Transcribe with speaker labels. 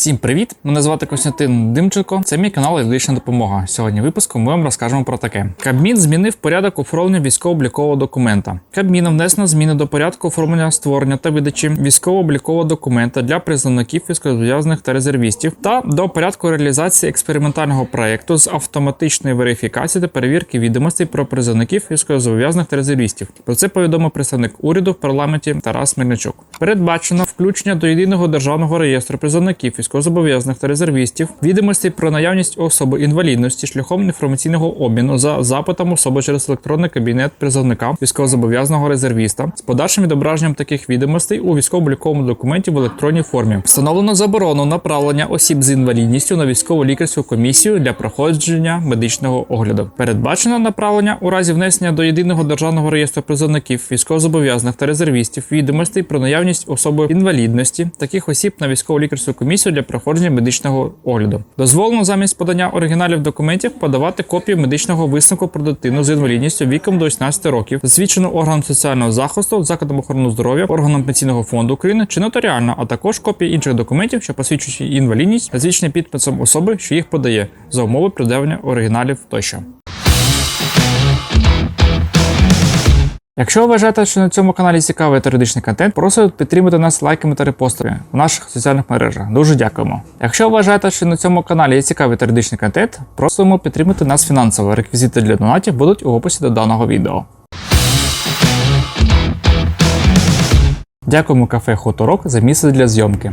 Speaker 1: Всім привіт! Мене звати Костянтин Димченко. Це мій канал Юридична допомога. Сьогодні випуску ми вам розкажемо про таке: Кабмін змінив порядок оформлення військово-облікового документа. Кабміном внесено зміни до порядку оформлення створення та видачі військово-облікового документа для призовників військовозв'язаних та резервістів та до порядку реалізації експериментального проєкту з автоматичної верифікації та перевірки відомостей про призовників військовозобов'язаних та резервістів. Про це повідомив представник уряду в парламенті Тарас Мельничук. Передбачено включення до єдиного державного реєстру призовників військовозобов'язаних та резервістів відомостей про наявність особи інвалідності шляхом інформаційного обміну за запитом особи через електронний кабінет призовника військовозобов'язаного резервіста з подальшим відображенням таких відомостей у військово-обліковому документі в електронній формі. Встановлено заборону направлення осіб з інвалідністю на військово-лікарську комісію для проходження медичного огляду. Передбачено направлення у разі внесення до єдиного державного реєстру призовників військовозобов'язаних та резервістів відомостей про наявність особи інвалідності таких осіб на військово-лікарську комісію для проходження медичного огляду. Дозволено замість подання оригіналів документів подавати копію медичного висновку про дитину з інвалідністю віком до 18 років, засвідчену органом соціального захисту, закладом охорони здоров'я, органом пенсійного фонду України чи нотаріально, а також копії інших документів, що посвідчують інвалідність, засвідчені підписом особи, що їх подає, за умови придавання оригіналів тощо. Якщо вважаєте, що на цьому каналі цікавий теоретичний контент, просимо підтримати нас лайками та репостами в наших соціальних мережах. Дуже дякуємо. Якщо вважаєте, що на цьому каналі є цікавий теоретичний контент, просимо підтримати нас фінансово. Реквізити для донатів будуть у описі до даного відео. Дякуємо кафе Хуторок за місце для зйомки.